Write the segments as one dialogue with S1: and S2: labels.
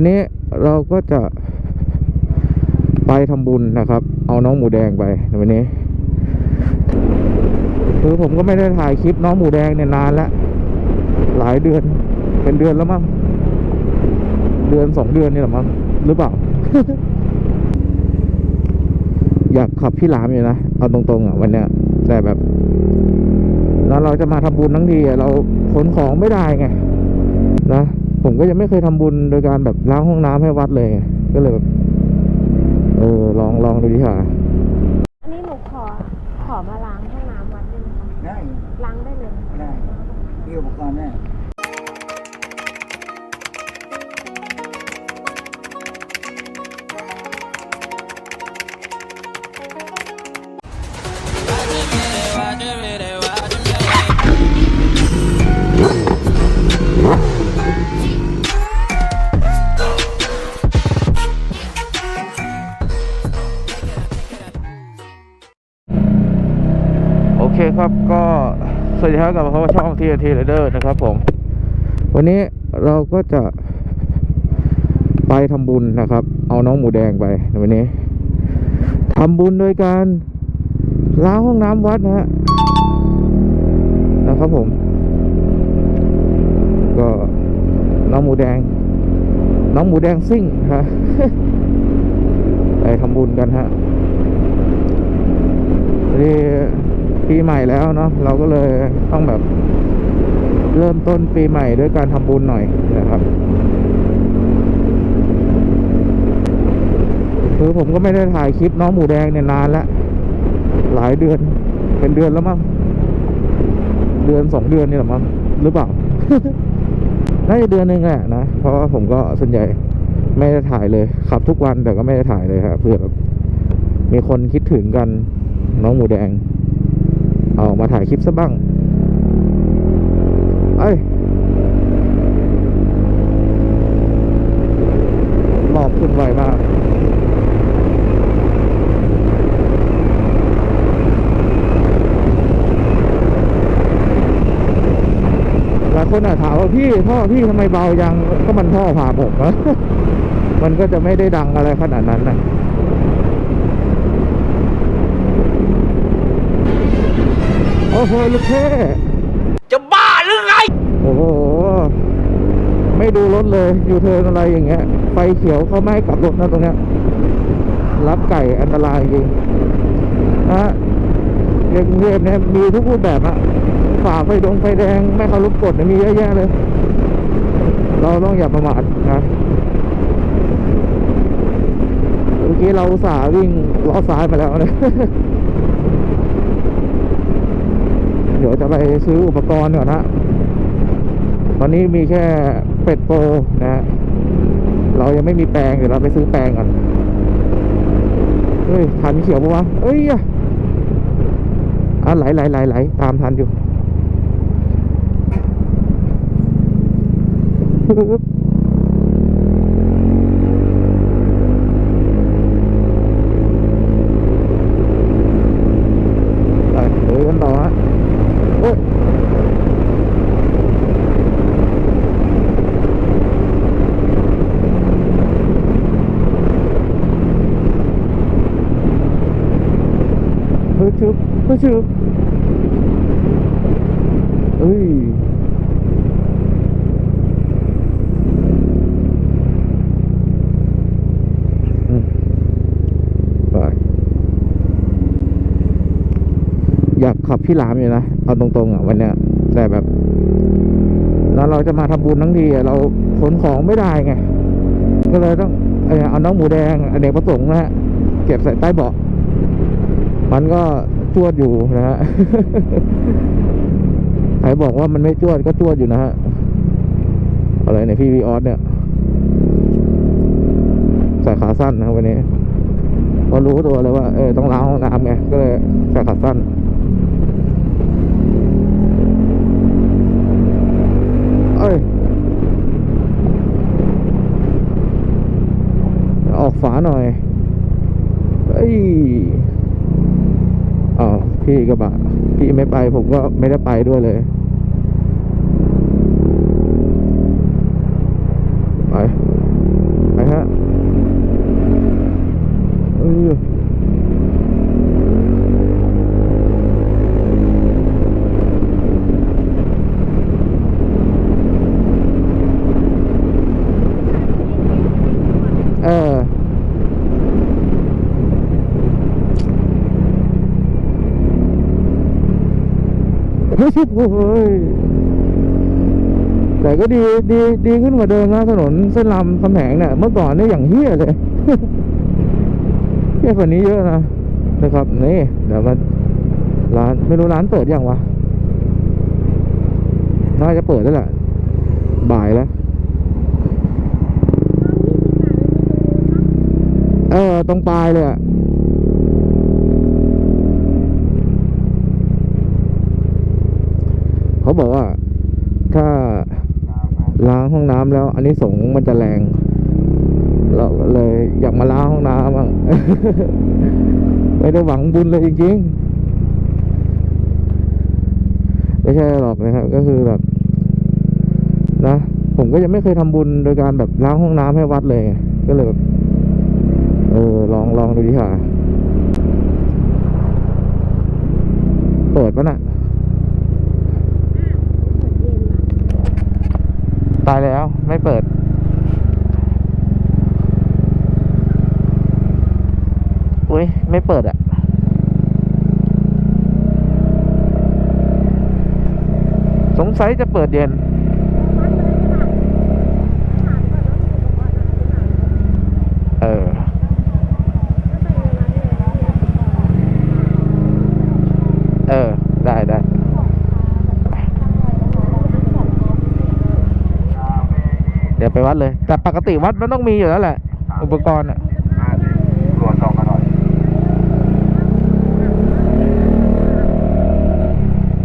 S1: วันนี้เราก็จะไปทำบุญนะครับ เอาน้องหมูแดงไปในวันนี้ คือผมก็ไม่ได้ถ่ายคลิปน้องหมูแดงเนี่ยนานแล้ว หลายเดือน เป็นเดือนแล้วมั้ง เดือนสองเดือนนี่หละมั้ง หรือเปล่า อยากขับพี่หลามอยู่นะ เอาตรงๆอะวันเนี้ย แต่แบบ แล้วเราจะมาทำบุญทั้งทีเราขนของไม่ได้ไง นะ ผมก็ยังไม่เคยทำบุญโดยการแบบล้างห้องน้ำให้วัดเลยไงก็เลยแบบเออลองลองดูดิค่ะ
S2: อันนี้หนูขอขอมาล้างห้องน้ำวัดได้ไหมคะ
S3: ได้
S2: ล้างได้เลย
S3: ได้มีอุปกรณ์แน่
S1: ก็สวัสดีครับกลับมาพบกับช่อง TNT Rider นะครับ ผม วันนี้เราก็จะไปทำบุญนะครับ เอาน้องหมูแดงไปในวันนี้ทำบุญโดยการล้างห้องน้ำวัดนะฮะนะครับผม ก็น้องหมูแดง น้องหมูแดงซิ่งฮะไปทำบุญกันฮะนี่ ปีใหม่แล้วเนาะเราก็เลยต้องแบบ เริ่มต้นปีใหม่ด้วยการทำบุญหน่อยนะครับคือผมก็ไม่ได้ถ่ายคลิปน้องหมูแดงเนี่ยนานล้วหลายเดือนเป็นเดือนแล้วมั้งเดือนสองเดือนนี่หละมั้งหรือเปล่าน่าจะเดือนหนึงแหละนะเพราะว่าผมก็ส่วนใหญ่ไม่ได้ถ่ายเลยขับทุกวันแต่ก็ไม่ได้ถ่ายเลยครับเพื่อแบบมีคนคิดถึงกันน้องหมูแดง เอามาถ่ายคลิปซะบ้างเอ้ยหมอกขึ้นไวมากหลายคนอาจถามว่าพี่ท่อพี่ทำไมเบายังก็มันท่อผ่าผมอะมันก็จะไม่ได้ดังอะไรขนาดนั้นนะ โอ้โหลูกเท่
S3: จะบ้าหรือไง
S1: โอ้โห ไม่ดูรถเลยอยู่เทินอะไรอย่างเงี้ย ไฟเขียวเขาไม่ให้กลับรถนะตรงเนี้ย รับไก่อันตรายจริงนะฮะในกรุงเทพเนี่ยมีทุกรูปแบบอะฝ่าไฟดงไฟแดง ไม่เคารพกฎเนี่ยมีเยอะแยะเลย เราต้องอย่าประมาทนะเมื่อกี้เราสาวิ่งล้อซ้ายมาแล้วนะ เดี๋ยวจะไปซื้ออุปกรณ์ก่อนนะตอนนี้มีแค่เป็ดโปรนะฮะเรายังไม่มีแปลงเดี๋ยวเราไปซื้อแปลงก่อนเฮ้ยทันเขียวปะวะเอ้ยอะอะไหลไหลไหลไหลตามทันอยู่ ปึ๊บไปเดินกันต่อฮะโอ้ย ฮึชึ บฮึชึบเอ้ยอยากขับพี่หลามอยู่นะ เอาตรงๆอะวันเนี้ย แต่แบบ แล้วเราจะมาทำบุญทั้งทีเราขนของไม่ได้ไง ก็เลยต้องเออเอาน้องหมูแดงอเนกประสงค์นะฮะเก็บใส่ใต้เบาะมันก็ จวดอยู่นะฮะใครบอกว่ามันไม่จวดก็จวดอยู่นะฮะ อะไรในพี่วีออสเนี่ยใส่ขาสั้นนะวันนี้เพอรู้ตัวเลยว่าเออต้องล้างห้องน้ำไงก็เลยใส่ขาสั้นเอ้ยออกฝาหน่อยเอ้ย พี่กระบะพี่ไม่ไปผมก็ไม่ได้ไปด้วยเลย ไป ชิบโอ้ยแต่ก็ดีดีดีขึ้นกว่าเดิมนะถนนเส้นลำคำแหงเนี่ยเมื่อก่อนเนี่ยอย่างเฮี้ยเลยเฮี้ยกว่านี้เยอะนะนะครับนี่เดี๋ยวมาร้านไม่รู้ร้านเปิดยังวะน่าจะเปิดแล้วแหละบ่ายแล้วเออตรงปลายเลยอะ บอกว่า ถ้าล้างห้องน้ำแล้ว อันนี้สงมันจะแรงเราเลย อยากมาล้างห้องน้ำบ้างไม่ได้หวังบุญเลยจริงๆไม่ใช่หรอกนะครับ ก็คือแบบ นะ ผมก็ยังไม่เคยทำบุญโดยการแบบล้างห้องน้ำให้วัดเลย ก็เลยแบบเออลองลองดูดิค่ะ เปิดปะน่ะ ตายแล้วไม่เปิด อุ้ยไม่เปิดอะสงสัยจะเปิดเย็น เออ เออ ได้ได้ เดี๋ย วไปวัดเลย แต่ปกติวัดมันต้องมีอยู่แล้วแหละ อุปกรณ์อะ
S3: ตรวจสอบมาหน่อย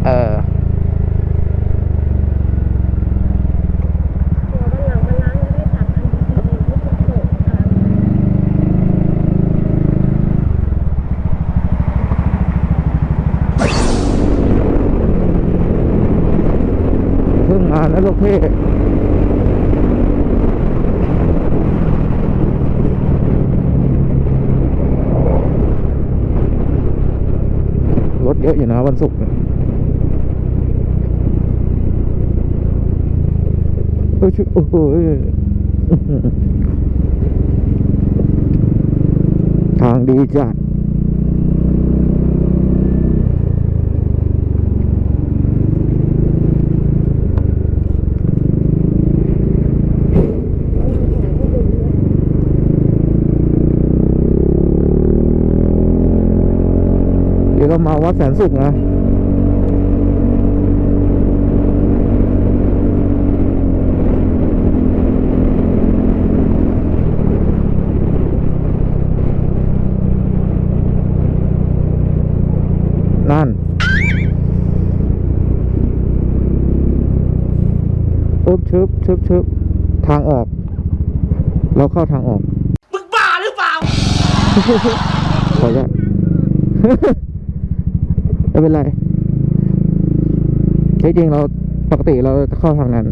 S1: เออเพิ่งมาแล้วลูกพี่รถ เยอะอยู่นะวันศุกร์เนี่ยโอ้ยโอ้โหทางดีจัด เดี๋ยวเรามาวัดแสนสุขนะนั่นปึ๊บชึบชึบชึบทางออก เราเข้าทางออก
S3: มึงบ้าหรือเปล่า
S1: ขออนุญาต ไม่เป็นไรที่จริงเราปกติเราจะเข้าทางนั้น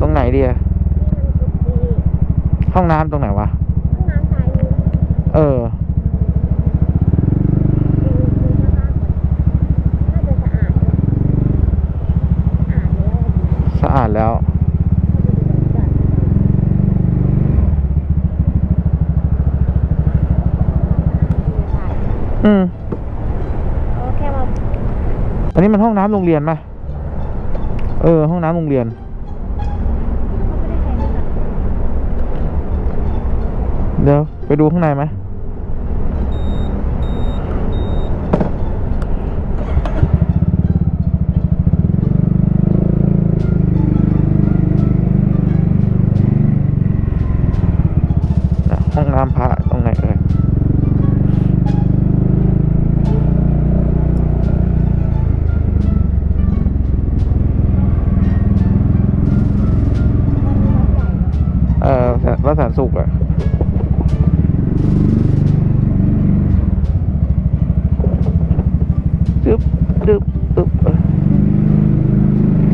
S1: ตรงไหนดีอะห้องน้ำตรงไหนวะ เออ สะอาดแล้ว อืม
S2: แค่มา
S1: อันนี้มันห้องน้ำโรงเรียนไหมเออ ห้องน้ำโรงเรียนเดี๋ยวไปดูข้างในไหม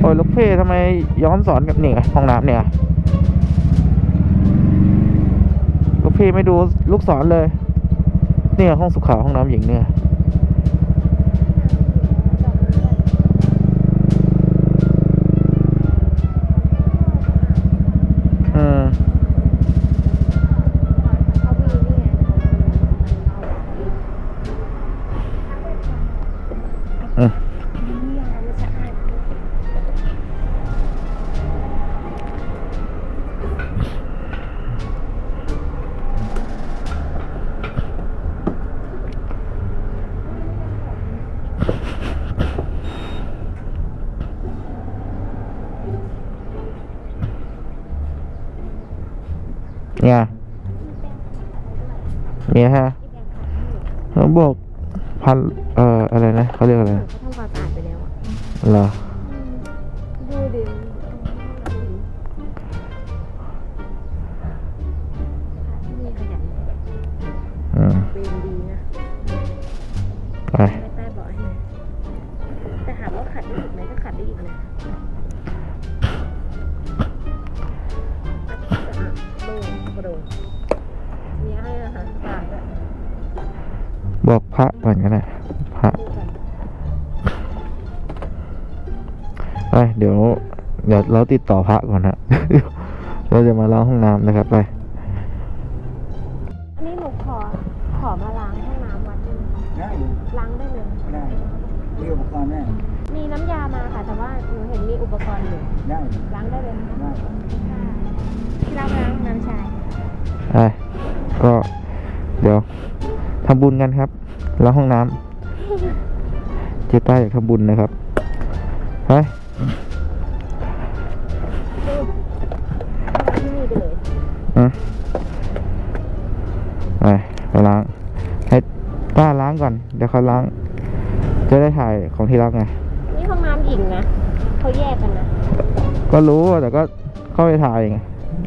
S1: โอ้ยลูกเพ่ทำไมย้อนสอนกับเนี่ไงห้องน้ำเนี่ยลูกเพ่ไม่ดูลูกศรเลย เนี่ยห้องสุขาห้องน้ำหญิงเนี่ยอืม
S2: มีแปรงขัดอะไรด้วย
S1: มีฮะ
S2: มีแปรงขัดให้หนู
S1: เขาบอกพันเอ่ออะไรนะเขาเรียกอะไร
S2: หนู
S1: นะ
S2: เขาทำความสะอาดไปแล้วอะ
S1: เหรอ
S2: ดูดิมีขยัน
S1: อืม
S2: เวรดีนะ
S1: ไป
S2: ไม่ใต้เบาะให้หน่อยแต่ถามว่าขัดได้อีกไหมก็ขัดได้อีกนะโล่งกระโดดมี
S1: บอกพระก่อนก็ได้พระ
S2: ดูกัน
S1: ไปเดี๋ยว เดี๋ยวเราติดต่อพระก่อนนะเราจะมาล้างห้องน้ำนะครับไป
S2: อันนี้หนูขอขอมาล้างห้องน้ำวัดได้ไหมคะ
S3: ได้เลย
S2: ล้างได้เลย
S3: ได้มีอุปกรณ์แน่
S2: มีน้ำยามาค่ะ แต่ว่าหนูเห็นมีอุปกรณ์อยู่
S3: ได้
S2: ล้างได้เลยไหมคะ
S3: ได้
S2: ค่ะที่ล้างล้างน้ำชาย
S1: ไปก็เดี๋ยวทำบุญกันครับ ล้างห้องน้ำเจต้าอยากทำบุญนะครับไป
S2: ที่นี่ไปเลย
S1: อะไปไปล้าง ให้ต้าล้างก่อน เดี๋ยวเขาล้าง จะได้ถ่ายของที่รักไง
S2: นี่ห้องน้ำหญิงนะเขาแยกกันนะ
S1: ก็รู้แต่ก็เข้าไปถ่ายไง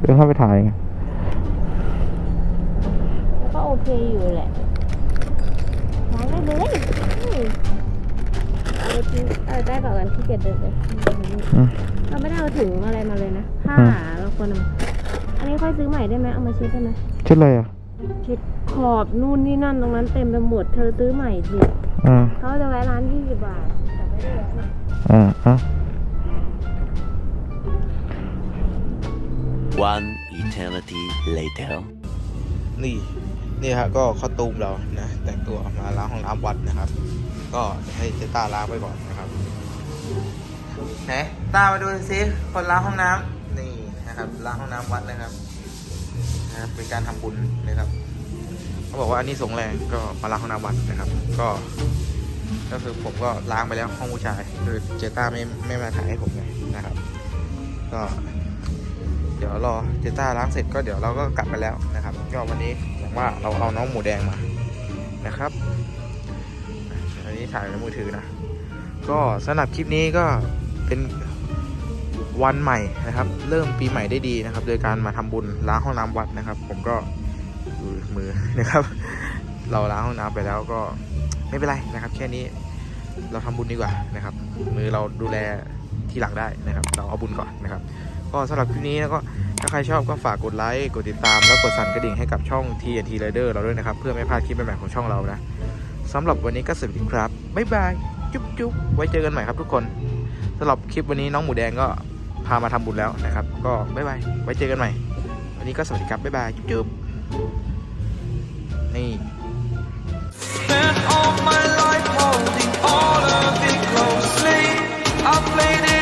S1: เดินเข้าไปถ่ายไง
S2: แล้วก็โอเคอยู่แหละล้างได้ เลยอืมเอาไปทิ้งเอาไปใต้เบาะกันที่เกียจเดินเลย
S1: อืม
S2: เราไม่ได้เอาถุงอะไรมาเลยนะผ้า
S1: อืม
S2: เราควรเอามาอันนี้ค่อยซื้อใหม่ได้ไหมเอามาเช็ดได้ไหม
S1: ชุดอะไรอะ
S2: เช็ดขอบนู่นนี่นั่นตรงนั้นเต็มไปหมดเธอซื้อใหม่สิ
S1: อ่า
S2: เขาจะแวะร้านยี่สิบบาทแต่ไม่ได้แวะนะ
S1: อ่าอะ
S4: One eternity later.
S1: นี่ นี่ฮะก็ข้อตูมเรานะแต่งตัวมาล้างห้องน้ำวัดนะครับ ก็ให้เจต้าล้างไปก่อนนะครับไหนต้ามาดูซิคนล้างห้องน้ำนี่นะครับล้างห้องน้ำวัดนะครับนะเป็นการทำบุญนะครับเขาบอกว่าอันนี้สงแรงก็มาล้างห้องน้ำวัดนะครับ ก็ก็คือผมก็ล้างไปแล้วห้องผู้ชายคือเจต้าไม่ไม่มาถ่ายให้ผมไงนะครับ ก็ เดี๋ยวรอเจต้าล้างเสร็จก็เดี๋ยวเราก็กลับไปแล้วนะครับ ก็วันนี้ ว่าเราเอาน้องหมูแดงมานะครับ อันนี้ถ่ายในมือถือนะ ก็สำหรับคลิปนี้ก็เป็นวันใหม่นะครับ เริ่มปีใหม่ได้ดีนะครับ โดยการมาทำบุญล้างห้องน้ำวัดนะครับ ผมก็ดูมือนะครับ เราล้างห้องน้ำไปแล้วก็ไม่เป็นไรนะครับ แค่นี้เราทำบุญดีกว่านะครับ มือเราดูแลทีหลังได้นะครับ เราเอาบุญก่อนนะครับ ก็สำหรับคลิปนี้แล้วก็ถ้าใครชอบก็ฝากกดไลค์ กดติดตาม แล้วกดสั่นกระดิ่งให้กับช่อง TNT Rider เราด้วยนะครับ เพื่อไม่พลาดคลิปใหม่ๆของช่องเรานะสำหรับวันนี้ก็สวัสดีครับ บ๊ายบาย จุ๊บจุ๊บไว้เจอกันใหม่ครับทุกคนสำหรับคลิปวันนี้น้องหมูแดงก็พามาทำบุญแล้วนะครับ ก็บ๊ายบาย ไว้เจอกันใหม่ วันนี้ก็สวัสดีครับ บ๊ายบาย จุ๊บจุ๊บนี่
S5: all my life holding all of it closely. I played it.